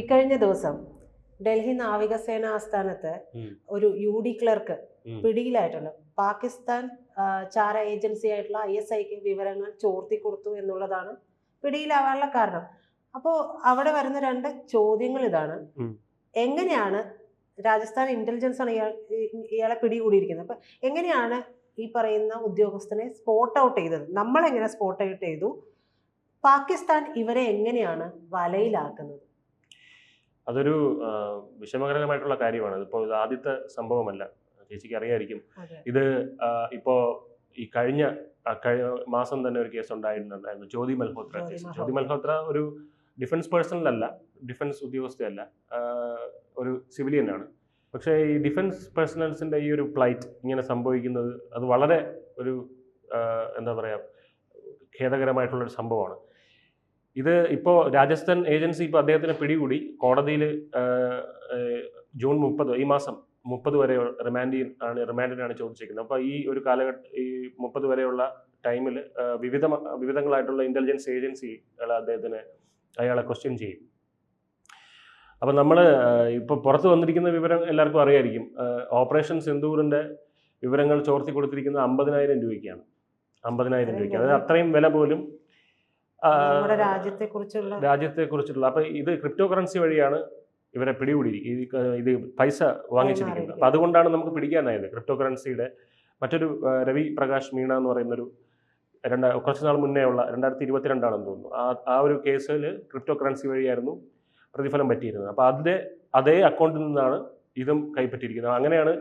ഇക്കഴിഞ്ഞ ദിവസം ഡൽഹി നാവികസേന ആസ്ഥാനത്ത്. ഒരു യു ഡി ക്ലർക്ക് പിടിയിലായിട്ടുണ്ട്. പാകിസ്ഥാൻ ചാര ഏജൻസി ആയിട്ടുള്ള ഐ എസ് ഐക്ക് വിവരങ്ങൾ ചോർത്തി കൊടുത്തു എന്നുള്ളതാണ് പിടിയിലാവാനുള്ള കാരണം. അപ്പോൾ അവിടെ വരുന്ന രണ്ട് ചോദ്യങ്ങൾ ഇതാണ്. എങ്ങനെയാണ് രാജസ്ഥാൻ ഇന്റലിജൻസ് ആണ് ഇയാൾ ഇയാളെ പിടികൂടിയിരിക്കുന്നത്? അപ്പൊ എങ്ങനെയാണ് ഈ പറയുന്ന ഉദ്യോഗസ്ഥനെ സ്പോട്ട് ഔട്ട് ചെയ്തത്? നമ്മൾ എങ്ങനെ സ്പോട്ട് ഔട്ട് ചെയ്തു? പാകിസ്ഥാൻ ഇവരെ എങ്ങനെയാണ് വലയിലാക്കുന്നത്? അതൊരു വിഷമകരമായിട്ടുള്ള കാര്യമാണ്. ഇതിപ്പോൾ ഇത് ആദ്യത്തെ സംഭവമല്ല. ചേച്ചിക്ക് അറിയായിരിക്കും. ഇത് ഇപ്പോൾ ഇപ്പോ ഈ കഴിഞ്ഞ മാസം തന്നെ ഒരു കേസ് ഉണ്ടായിരുന്നുണ്ടായിരുന്നു ജ്യോതി മൽഹോത്ര കേസ്. ജ്യോതി മൽഹോത്ര ഒരു ഡിഫൻസ് പേഴ്സണലല്ല. ഡിഫൻസ് ഉദ്യോഗസ്ഥയല്ല. ഒരു സിവിലിയൻ ആണ് പക്ഷേ ഈ ഡിഫൻസ് പേഴ്സണൽസിന്റെ ഈ ഒരു പ്ലൈറ്റ് ഇങ്ങനെ സംഭവിക്കുന്നത് അത് വളരെ ഒരു എന്താ പറയുക ഖേദകരമായിട്ടുള്ളൊരു സംഭവമാണ്. ഇത് ഇപ്പോൾ രാജസ്ഥാൻ ഏജൻസി ഇപ്പോൾ അദ്ദേഹത്തിനെ പിടികൂടി. കോടതിയിൽ ജൂൺ മുപ്പത് ഈ മാസം മുപ്പത് വരെ റിമാൻഡിൽ ആണ് റിമാൻഡിനാണ് ചോദിച്ചിരിക്കുന്നത്. അപ്പോൾ ഈ ഒരു കാലഘട്ട ഈ മുപ്പത് വരെയുള്ള ടൈമിൽ വിവിധ വിവിധങ്ങളായിട്ടുള്ള ഇന്റലിജൻസ് ഏജൻസികൾ അദ്ദേഹത്തിന് അയാളെ ക്വസ്റ്റ്യൻ ചെയ്യും. അപ്പം നമ്മൾ ഇപ്പോൾ പുറത്ത് വന്നിരിക്കുന്ന വിവരം എല്ലാവർക്കും അറിയായിരിക്കും. ഓപ്പറേഷൻ സിന്ദൂറിന്റെ വിവരങ്ങൾ ചോർത്തി കൊടുത്തിരിക്കുന്നത് അമ്പതിനായിരം രൂപയ്ക്കാണ്. അമ്പതിനായിരം രൂപയ്ക്ക്. അതായത് അത്രയും വില പോലും ആ, കുറിച്ചുള്ള രാജ്യത്തെ കുറിച്ചുള്ള അപ്പൊ ഇത് ക്രിപ്റ്റോ കറൻസി വഴിയാണ് ഇവരെ പിടികൂടി ഈ ഇത് പൈസ വാങ്ങിച്ചിരിക്കുന്നത്. അപ്പൊ അതുകൊണ്ടാണ് നമുക്ക് പിടിക്കാനായത് ക്രിപ്റ്റോ കറൻസിയുടെ മറ്റൊരു രവി പ്രകാശ് മീണ എന്ന് പറയുന്ന ഒരു രണ്ട കുറച്ച് നാൾ മുന്നേ ഉള്ള രണ്ടായിരത്തി ഇരുപത്തിരണ്ടാണെന്ന് തോന്നുന്നു. ആ ആ ഒരു കേസിൽ ക്രിപ്റ്റോ കറൻസി വഴിയായിരുന്നു പ്രതിഫലം പറ്റിയിരുന്നത്. അപ്പോൾ അതിന്റെ അതേ അക്കൗണ്ടിൽ നിന്നാണ് ഇതും കൈപ്പറ്റിയിരിക്കുന്നത്. അങ്ങനെയാണ്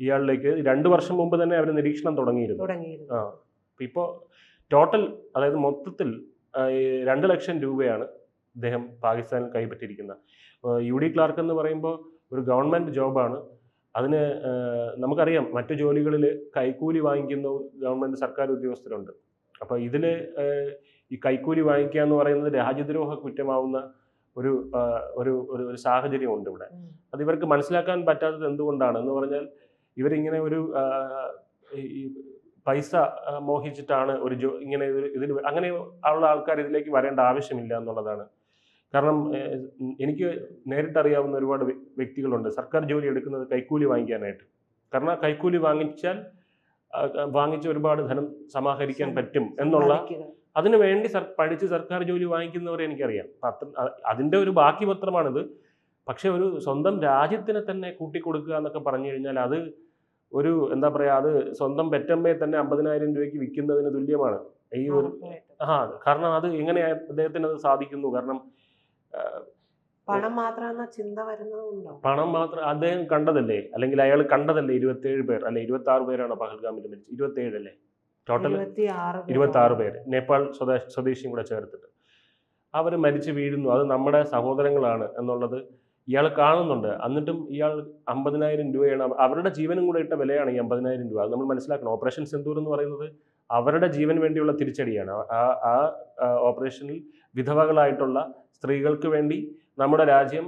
ഇയാളിലേക്ക് രണ്ട് വർഷം മുമ്പ് തന്നെ അവർ നിരീക്ഷണം തുടങ്ങിയിരുന്നു ആ ഇപ്പോൾ ടോട്ടൽ അതായത് മൊത്തത്തിൽ രണ്ട് ലക്ഷം രൂപയാണ് അദ്ദേഹം പാകിസ്ഥാനിൽ കൈപ്പറ്റിയിരിക്കുന്നത് യു ഡി ക്ലാർക്ക് എന്ന് പറയുമ്പോൾ ഒരു ഗവൺമെന്റ് ജോബാണ്. അതിന് നമുക്കറിയാം മറ്റു ജോലികളിൽ കൈക്കൂലി വാങ്ങിക്കുന്ന ഗവൺമെന്റ് സർക്കാർ ഉദ്യോഗസ്ഥരുണ്ട്. അപ്പോൾ ഇതിൽ ഈ കൈക്കൂലി വാങ്ങിക്കുക എന്ന് പറയുന്നത് രാജ്യദ്രോഹ കുറ്റമാവുന്ന ഒരു ഒരു ഒരു ഒരു സാഹചര്യമുണ്ട് ഇവിടെ. അത് ഇവർക്ക് മനസ്സിലാക്കാൻ പറ്റാത്തത് എന്തുകൊണ്ടാണ് എന്ന് പറഞ്ഞാൽ ഇവരിങ്ങനെ ഒരു പൈസ മോഹിച്ചിട്ടാണ് ഒരു ജോ ഇങ്ങനെ ഇതിൽ അങ്ങനെ ഉള്ള ആൾക്കാർ ഇതിലേക്ക് വരേണ്ട ആവശ്യമില്ല എന്നുള്ളതാണ്. കാരണം എനിക്ക് നേരിട്ടറിയാവുന്ന ഒരുപാട് വ്യക്തികളുണ്ട്. സർക്കാർ ജോലി എടുക്കുന്നത് കൈക്കൂലി വാങ്ങിക്കാനായിട്ട്. കാരണം കൈക്കൂലി വാങ്ങിച്ചാൽ വാങ്ങിച്ച ഒരുപാട് ധനം സമാഹരിക്കാൻ പറ്റും എന്നുള്ള. അതിനു വേണ്ടി പഠിച്ച് സർക്കാർ ജോലി വാങ്ങിക്കുന്നവരെ എനിക്കറിയാം. അതിന്റെ ഒരു ബാക്കി പത്രമാണിത്. പക്ഷെ ഒരു സ്വന്തം രാജ്യത്തിനെ തന്നെ കൂട്ടിക്കൊടുക്കുക എന്നൊക്കെ പറഞ്ഞു കഴിഞ്ഞാൽ അത് ഒരു എന്താ പറയുക അത് സ്വന്തം പെറ്റമ്മയെ തന്നെ അമ്പതിനായിരം രൂപയ്ക്ക് വിൽക്കുന്നതിന് തുല്യമാണ്. ഈ ഒരു. ആ കാരണം അത് എങ്ങനെ അദ്ദേഹത്തിന് അത് സാധിക്കുന്നു? കാരണം പണം മാത്രം ചിന്ത വരുന്നതുണ്ടോ പണം മാത്രം അദ്ദേഹം കണ്ടതല്ലേ? അല്ലെങ്കിൽ അയാൾ കണ്ടതല്ലേ ഇരുപത്തേഴ് പേർ? അല്ലെ ഇരുപത്തി ആറ് പേരാണ് പഹൽഗാമിൽ മരിച്ചത്? ഇരുപത്തേഴ് അല്ലേ? ടോട്ടൽ ഇരുപത്തി ആറ് പേര്. നേപ്പാൾ സ്വദേശ സ്വദേശിയും കൂടെ ചേർത്തിട്ട്. അവർ മരിച്ചു വീഴുന്നു. അത് നമ്മുടെ സഹോദരങ്ങളാണ് എന്നുള്ളത് ഇയാൾ കാണുന്നുണ്ട്. എന്നിട്ടും ഇയാൾ അമ്പതിനായിരം രൂപയാണ് അവരുടെ ജീവനും കൂടെ ഇട്ട വിലയാണ് ഈ അമ്പതിനായിരം രൂപ. അത് നമ്മൾ മനസ്സിലാക്കണം. ഓപ്പറേഷൻ സിന്ദൂർ എന്ന് പറയുന്നത് അവരുടെ ജീവന് വേണ്ടിയുള്ള തിരിച്ചടിയാണ്. ആ ആ ഓപ്പറേഷനിൽ വിധവകളായിട്ടുള്ള സ്ത്രീകൾക്ക് വേണ്ടി നമ്മുടെ രാജ്യം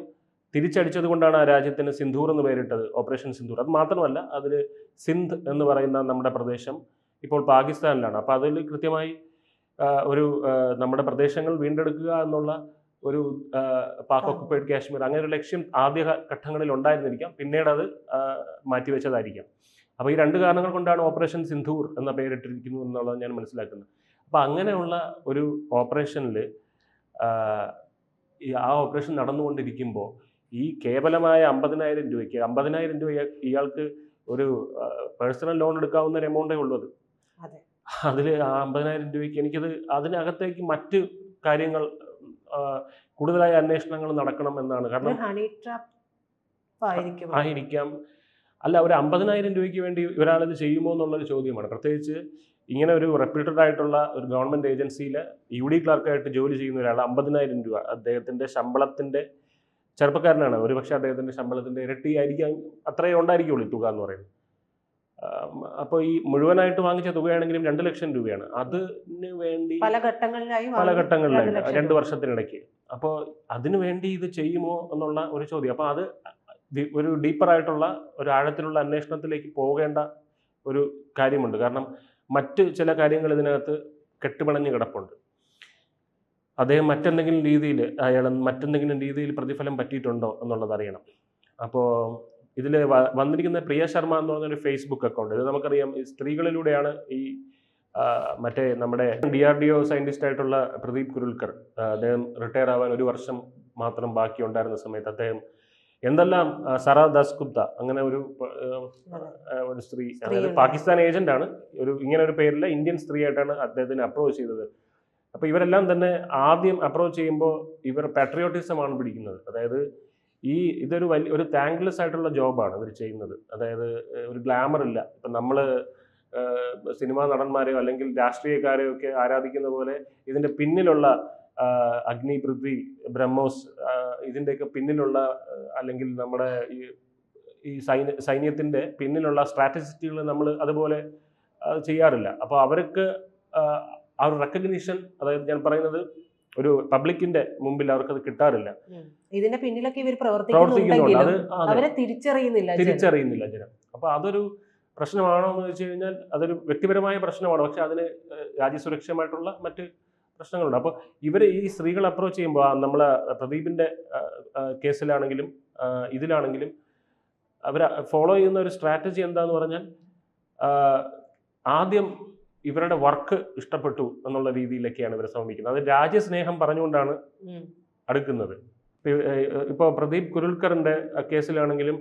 തിരിച്ചടിച്ചത് കൊണ്ടാണ് ആ രാജ്യത്തിന് സിന്ധൂർ എന്ന് പേരിട്ടത് ഓപ്പറേഷൻ സിന്ധൂർ അത് മാത്രമല്ല അതിൽ സിന്ധ് എന്ന് പറയുന്ന നമ്മുടെ പ്രദേശം ഇപ്പോൾ പാകിസ്ഥാനിലാണ്. അപ്പോൾ അതിൽ കൃത്യമായി ഒരു നമ്മുടെ പ്രദേശങ്ങൾ വീണ്ടെടുക്കുക എന്നുള്ള ഒരു പാക് ഓക്കുപ്പൈഡ് കാശ്മീർ അങ്ങനെ ഒരു ലക്ഷ്യം ആദ്യ ഘട്ടങ്ങളിൽ ഉണ്ടായിരുന്നിരിക്കാം. പിന്നീട് അത് മാറ്റിവെച്ചതായിരിക്കാം അപ്പോൾ ഈ രണ്ട് കാരണങ്ങൾ കൊണ്ടാണ് ഓപ്പറേഷൻ സിന്ധൂർ എന്ന പേരിട്ടിരിക്കുന്നു എന്നുള്ളത് ഞാൻ മനസ്സിലാക്കുന്നത്. അപ്പോൾ അങ്ങനെയുള്ള ഒരു ഓപ്പറേഷനിൽ ആ ഓപ്പറേഷൻ നടന്നുകൊണ്ടിരിക്കുമ്പോൾ ഈ കേവലമായ അമ്പതിനായിരം രൂപയ്ക്ക് അമ്പതിനായിരം രൂപ ഇയാൾക്ക് ഒരു പേഴ്സണൽ ലോൺ എടുക്കാവുന്ന ഒരു എമൗണ്ടേ ഉള്ളത് അത്. അതെ. അതിൽ ആ അമ്പതിനായിരം രൂപയ്ക്ക് എനിക്കത് അതിനകത്തേക്ക് മറ്റ് കാര്യങ്ങൾ കൂടുതലായ അന്വേഷണങ്ങൾ നടക്കണം എന്നാണ്. കാരണം ഹണി ട്രാപ്പ് ആയിരിക്കാം. അല്ല ഒരു അമ്പതിനായിരം രൂപയ്ക്ക് വേണ്ടി ഒരാളിത് ചെയ്യുമോ എന്നുള്ളൊരു ചോദ്യമാണ്. പ്രത്യേകിച്ച് ഇങ്ങനെ ഒരു റെപ്യൂട്ടഡ് ആയിട്ടുള്ള ഒരു ഗവൺമെന്റ് ഏജൻസിയിൽ യു ഡി ക്ലർക്കായിട്ട് ജോലി ചെയ്യുന്ന ഒരാൾ അമ്പതിനായിരം രൂപ അദ്ദേഹത്തിന്റെ ശമ്പളത്തിന്റെ ചെറുപ്പക്കാരനാണ്. ഒരു പക്ഷേ അദ്ദേഹത്തിന്റെ ശമ്പളത്തിന്റെ ഇരട്ടി ആയിരിക്കാം അത്രയേ ഉണ്ടായിരിക്കുള്ളൂ തുക എന്ന് പറയുന്നത്. അപ്പോൾ ഈ മുഴുവനായിട്ട് വാങ്ങിച്ച തുകയാണെങ്കിലും രണ്ട് ലക്ഷം രൂപയാണ്. അതിന് വേണ്ടി പല ഘട്ടങ്ങളിലായി പല ഘട്ടങ്ങളിലായി രണ്ട്. വർഷത്തിനിടയ്ക്ക്. അപ്പോൾ അതിനു വേണ്ടി ഇത് ചെയ്യുമോ എന്നുള്ള ഒരു ചോദ്യം. അപ്പോൾ അത് ഒരു ഒരു ഡീപ്പറായിട്ടുള്ള ഒരു ആഴത്തിലുള്ള അന്വേഷണത്തിലേക്ക് പോകേണ്ട ഒരു കാര്യമുണ്ട്. കാരണം മറ്റ് ചില കാര്യങ്ങൾ ഇതിനകത്ത് കെട്ടുപിണഞ്ഞ് കിടപ്പുണ്ട്. അദ്ദേഹം മറ്റെന്തെങ്കിലും രീതിയിൽ അയാൾ മറ്റെന്തെങ്കിലും രീതിയിൽ പ്രതിഫലം പറ്റിയിട്ടുണ്ടോ എന്നുള്ളത് അറിയണം. അപ്പോൾ ഇതിൽ വന്നിരിക്കുന്ന പ്രിയ ശർമ്മ എന്ന് പറഞ്ഞൊരു ഫേസ്ബുക്ക് അക്കൗണ്ട് ഇത് നമുക്കറിയാം ഈ സ്ത്രീകളിലൂടെയാണ് ഈ മറ്റേ നമ്മുടെ D R D O scientist ആയിട്ടുള്ള പ്രദീപ് കുരുൽക്കർ അദ്ദേഹം റിട്ടയർ ആവാൻ ഒരു വർഷം മാത്രം ബാക്കി ഉണ്ടായിരുന്ന സമയത്ത് അദ്ദേഹം എന്തെല്ലാം സറ ദാസ് ഗുപ്ത അങ്ങനെ ഒരു ഒരു സ്ത്രീ അതായത് പാകിസ്ഥാൻ ഏജന്റ് ആണ്. ഒരു ഇങ്ങനെ ഒരു പേരിൽ ഇന്ത്യൻ സ്ത്രീ ആയിട്ടാണ് അദ്ദേഹത്തിന് അപ്രോച്ച് ചെയ്തത്. അപ്പോൾ ഇവരെല്ലാം തന്നെ ആദ്യം അപ്രോച്ച് ചെയ്യുമ്പോൾ ഇവർ പാട്രിയോട്ടിസമാണ് ആണ് പിടിക്കുന്നത്. അതായത് ഈ ഇതൊരു വലിയ ഒരു താങ്ക്ലെസ് ആയിട്ടുള്ള ജോബാണ് ഇവർ ചെയ്യുന്നത്. അതായത് ഒരു ഗ്ലാമർ ഇല്ല. ഇപ്പം നമ്മൾ സിനിമാ നടന്മാരെയോ അല്ലെങ്കിൽ രാഷ്ട്രീയക്കാരെയോ ഒക്കെ ആരാധിക്കുന്ന പോലെ ഇതിന്റെ പിന്നിലുള്ള അഗ്നി പൃഥ്വി ബ്രഹ്മോസ് ഇതിന്റെയൊക്കെ പിന്നിലുള്ള അല്ലെങ്കിൽ നമ്മുടെ ഈ ഈ സൈന്യ സൈന്യത്തിന്റെ പിന്നിലുള്ള സ്ട്രാറ്റജിസ്റ്റുകൾ നമ്മൾ അതുപോലെ ചെയ്യാറില്ല. അപ്പോൾ അവർക്ക് അവർ ആ ഒരു റെക്കഗ്നീഷൻ അതായത് ഞാൻ പറയുന്നത് ഒരു പബ്ലിക്കിന്റെ മുമ്പിൽ അവർക്കത് കിട്ടാറില്ല. ഇതിന്റെ പിന്നിലൊക്കെ ഇവർ പ്രവർത്തിക്കുന്നുണ്ട്. അത് അവരെ തിരിച്ചറിയുന്നില്ല. തിരിച്ചറിയുന്നില്ല ജനം. അപ്പൊ അതൊരു പ്രശ്നമാണോ എന്ന് വെച്ച് കഴിഞ്ഞാൽ അതൊരു വ്യക്തിപരമായ പ്രശ്നമാണ്. പക്ഷെ അതിന് രാജ്യസുരക്ഷമായിട്ടുള്ള മറ്റ് പ്രശ്നങ്ങളുണ്ട്. അപ്പോൾ ഇവർ ഈ സ്ത്രീകൾ അപ്രോച്ച് ചെയ്യുമ്പോൾ നമ്മളെ പ്രദീപിന്റെ കേസിലാണെങ്കിലും ഇതിലാണെങ്കിലും അവർ ഫോളോ ചെയ്യുന്ന ഒരു സ്ട്രാറ്റജി എന്താന്ന് പറഞ്ഞാൽ ആദ്യം ഇവരുടെ വർക്ക് ഇഷ്ടപ്പെട്ടു എന്നുള്ള രീതിയിലൊക്കെയാണ് ഇവരെ സമീപിക്കുന്നത് അത് രാജ്യസ്നേഹം പറഞ്ഞുകൊണ്ടാണ്. അടുക്കുന്നത്. ഇപ്പോൾ പ്രദീപ് കുരുൽക്കറിന്റെ കേസിലാണെങ്കിലും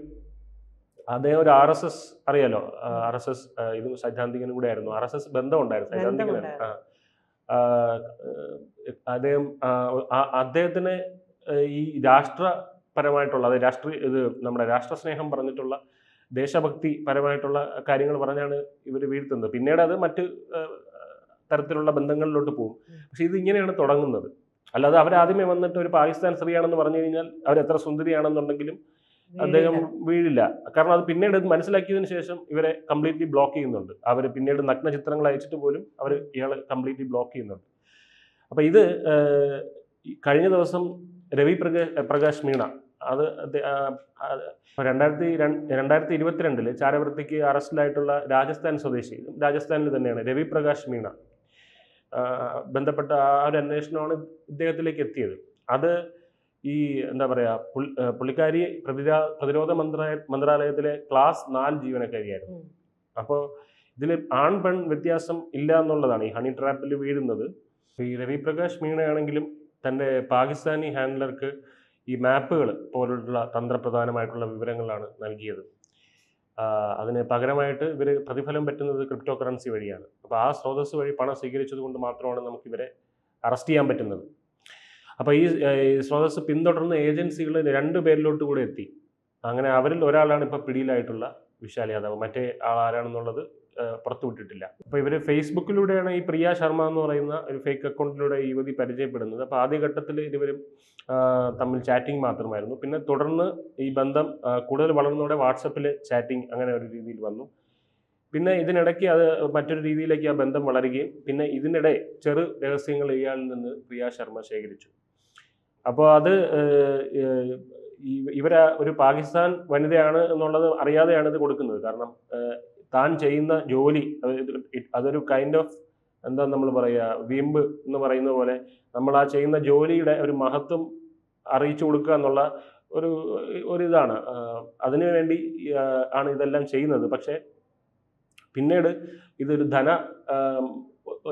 അദ്ദേഹം ഒരു ആർ എസ് എസ് അറിയാലോ? ആർ എസ് എസ് ഇതും സൈദ്ധാന്തികനും കൂടെ ആയിരുന്നു ആർ എസ് എസ് ബന്ധമുണ്ടായിരുന്നു സൈദ്ധാന്തികനാണ് അദ്ദേഹം അദ്ദേഹത്തിന് ഈ രാഷ്ട്രപരമായിട്ടുള്ള അത് രാഷ്ട്രീയ ഇത് നമ്മുടെ രാഷ്ട്രസ്നേഹം പറഞ്ഞിട്ടുള്ള ദേശഭക്തി പരമായിട്ടുള്ള കാര്യങ്ങൾ പറഞ്ഞാണ് ഇവർ വീഴ്ത്തുന്നത്. പിന്നീട് അത് മറ്റ് തരത്തിലുള്ള ബന്ധങ്ങളിലോട്ട് പോകും. പക്ഷെ ഇത് ഇങ്ങനെയാണ് തുടങ്ങുന്നത്. അല്ലാതെ അവരാദ്യമേ വന്നിട്ട് ഒരു പാകിസ്ഥാൻ സ്ത്രീയാണെന്ന് പറഞ്ഞു കഴിഞ്ഞാൽ അവർ എത്ര സുന്ദരിയാണെന്നുണ്ടെങ്കിലും അദ്ദേഹം വീഴില്ല. കാരണം അത് പിന്നീട് ഇത് മനസ്സിലാക്കിയതിനു ശേഷം ഇവരെ കംപ്ലീറ്റ്ലി ബ്ലോക്ക് ചെയ്യുന്നുണ്ട്. അവർ പിന്നീട് നഗ്ന ചിത്രങ്ങൾ അയച്ചിട്ട് പോലും അവർ ഇയാളെ കംപ്ലീറ്റ്ലി ബ്ലോക്ക് ചെയ്യുന്നുണ്ട്. അപ്പം ഇത് കഴിഞ്ഞ ദിവസം രവി പ്രകാശ് പ്രകാശ് മീണ അത് രണ്ടായിരത്തി രണ്ടായിരത്തി ഇരുപത്തിരണ്ടിൽ ചാരവൃത്തിക്ക് അറസ്റ്റിലായിട്ടുള്ള രാജസ്ഥാൻ സ്വദേശി രാജസ്ഥാനിൽ തന്നെയാണ് രവി പ്രകാശ് മീണ ബന്ധപ്പെട്ട ആ ഒരു അന്വേഷണമാണ് ഇദ്ദേഹത്തിലേക്ക് എത്തിയത്. അത് ഈ എന്താ പറയുക പുള്ളിക്കാരി പ്രതിരാ പ്രതിരോധ മന്ത്രാലയ മന്ത്രാലയത്തിലെ ക്ലാസ് നാല് ജീവനക്കാരിയായിരുന്നു. അപ്പോൾ ഇതിൽ ആൺ പെൺ വ്യത്യാസം ഇല്ല എന്നുള്ളതാണ് ഈ ഹണി ട്രാപ്പിൽ വീഴുന്നത്. ഈ രവി പ്രകാശ് മീണയാണെങ്കിലും തന്റെ പാകിസ്ഥാനി ഹാൻഡ്ലർക്ക് ഈ മാപ്പുകൾ പോലുള്ള തന്ത്രപ്രധാനമായിട്ടുള്ള വിവരങ്ങളാണ് നൽകിയത്. അതിന് പകരമായിട്ട് ഇവർ പ്രതിഫലം പറ്റുന്നത് ക്രിപ്റ്റോ കറൻസി വഴിയാണ്. അപ്പോൾ ആ സ്രോതസ് വഴി പണം സ്വീകരിച്ചത് കൊണ്ട് മാത്രമാണ് നമുക്ക് ഇവരെ അറസ്റ്റ് ചെയ്യാൻ പറ്റുന്നത്. അപ്പോൾ ഈ സ്രോതസ് പിന്തുടർന്ന ഏജൻസികൾ രണ്ട് പേരിലോട്ട് കൂടെ എത്തി. അങ്ങനെ അവരിൽ ഒരാളാണ് ഇപ്പോൾ പിടിയിലായിട്ടുള്ള വിശാൽ യാദവ്. മറ്റേ ആൾ ആരാണെന്നുള്ളത് പുറത്തുവിട്ടിട്ടില്ല അപ്പോൾ ഇവർ ഫേസ്ബുക്കിലൂടെയാണ് ഈ പ്രിയ ശർമ്മ എന്ന് പറയുന്ന ഒരു ഫേക്ക് അക്കൗണ്ടിലൂടെ യുവതി പരിചയപ്പെടുന്നത്. അപ്പോൾ ആദ്യഘട്ടത്തിൽ ഇരുവരും തമ്മിൽ ചാറ്റിംഗ് മാത്രമായിരുന്നു. പിന്നെ തുടർന്ന് ഈ ബന്ധം കൂടുതൽ വളർന്നതോടെ വാട്സപ്പിൽ ചാറ്റിംഗ് അങ്ങനെ ഒരു രീതിയിൽ വന്നു. പിന്നെ ഇതിനിടയ്ക്ക് അത് മറ്റൊരു രീതിയിലേക്ക് ആ ബന്ധം വളരുകയും പിന്നെ ഇതിനിടെ ചെറു രഹസ്യങ്ങൾ ഇയാളിൽ നിന്ന് പ്രിയ ശർമ്മ ശേഖരിച്ചു. അപ്പോൾ അത് ഇവർ ഒരു പാകിസ്ഥാൻ വനിതയാണ് എന്നുള്ളത് അറിയാതെയാണ് ഇത് കൊടുക്കുന്നത്. കാരണം താൻ ചെയ്യുന്ന ജോലി അതൊരു കൈൻഡ് ഓഫ് എന്താ നമ്മൾ പറയുക വീമ്പ് എന്ന് പറയുന്ന പോലെ നമ്മൾ ആ ചെയ്യുന്ന ജോലിയുടെ ഒരു മഹത്വം അറിയിച്ചു കൊടുക്കുക എന്നുള്ള ഒരു ഒരു ഇതാണ്. അതിനു വേണ്ടി ആണ് ഇതെല്ലാം ചെയ്യുന്നത്. പക്ഷേ പിന്നീട് ഇതൊരു ധന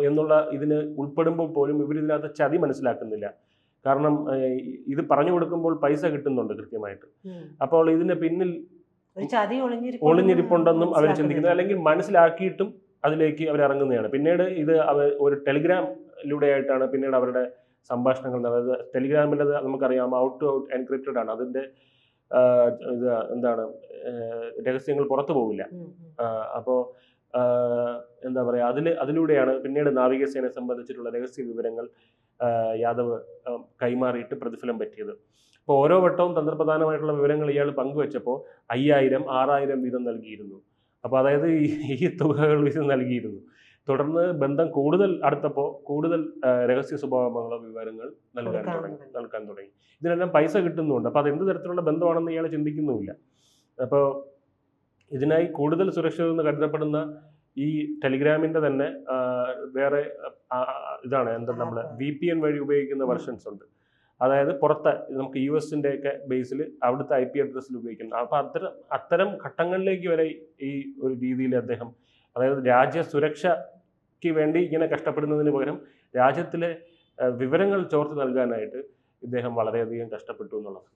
എന്നുള്ള ഇതിന് ഉൾപ്പെടുമ്പോൾ പോലും ഇവർ ഇതിനകത്ത് ചതി മനസ്സിലാക്കുന്നില്ല. കാരണം ഇത് പറഞ്ഞു കൊടുക്കുമ്പോൾ പൈസ കിട്ടുന്നുണ്ട് കൃത്യമായിട്ട്. അപ്പോൾ ഇതിന് പിന്നിൽ ഒളിഞ്ഞിരിപ്പുണ്ടെന്ന് അവർ ചിന്തിക്കുന്നു. അല്ലെങ്കിൽ മനസ്സിലാക്കിയിട്ടും അതിലേക്ക് അവർ ഇറങ്ങുന്നതാണ്. പിന്നീട് ഇത് അവർ ഒരു ടെലിഗ്രാമിലൂടെ ആയിട്ടാണ് പിന്നീട് അവരുടെ സംഭാഷണങ്ങൾ ടെലിഗ്രാമിൽ ടെലിഗ്രാമിന്റെ നമുക്കറിയാം ഔട്ട് ടു ഔട്ട് എൻക്രിപ്റ്റഡ് ആണ്. അതിന്റെ ഇത് എന്താണ് രഹസ്യങ്ങൾ പുറത്തു പോവില്ല. അപ്പോൾ എന്താ പറയുക അതിൽ അതിലൂടെയാണ് പിന്നീട് നാവികസേനയെ സംബന്ധിച്ചിട്ടുള്ള രഹസ്യ വിവരങ്ങൾ യാദവ് കൈമാറിയിട്ട് പ്രതിഫലം പറ്റിയത്. അപ്പോൾ ഓരോ വട്ടവും തന്ത്രപ്രധാനമായിട്ടുള്ള വിവരങ്ങൾ ഇയാൾ പങ്കുവെച്ചപ്പോൾ അയ്യായിരം ആറായിരം വീതം നൽകിയിരുന്നു. അപ്പോൾ അതായത് ഈ ഈ തുകകൾ വീതം നൽകിയിരുന്നു. തുടർന്ന് ബന്ധം കൂടുതൽ അടുത്തപ്പോൾ കൂടുതൽ രഹസ്യ സ്വഭാവമുള്ള വിവരങ്ങൾ നൽകാൻ തുടങ്ങി. നൽകാൻ തുടങ്ങി. ഇതിനെല്ലാം പൈസ കിട്ടുന്നുണ്ട്. അപ്പോൾ അത് എന്ത് തരത്തിലുള്ള ബന്ധമാണെന്ന് ഇയാൾ ചിന്തിക്കുന്നുമില്ല. അപ്പോൾ ഇതിനായി കൂടുതൽ സുരക്ഷിതമെന്ന് കരുതപ്പെടുന്ന ഈ ടെലിഗ്രാമിന്റെ തന്നെ വേറെ ഇതാണ് എന്താ നമ്മൾ വി പി എൻ വഴി ഉപയോഗിക്കുന്ന വെർഷൻസ് ഉണ്ട്. അതായത് പുറത്തെ നമുക്ക് യു എസിന്റെ ഒക്കെ ബേസിൽ അവിടുത്തെ ഐ പി അഡ്രസ്സിൽ ഉപയോഗിക്കുന്നത് അപ്പൊ അത്തരം അത്തരം ഘട്ടങ്ങളിലേക്ക് വരെ ഈ ഒരു രീതിയിൽ അദ്ദേഹം അതായത് രാജ്യ സുരക്ഷയ്ക്ക് വേണ്ടി ഇങ്ങനെ കഷ്ടപ്പെടുന്നതിന് പകരം രാജ്യത്തിലെ വിവരങ്ങൾ ചോർത്ത് നൽകാനായിട്ട് ഇദ്ദേഹം വളരെയധികം കഷ്ടപ്പെട്ടു എന്നുള്ളത്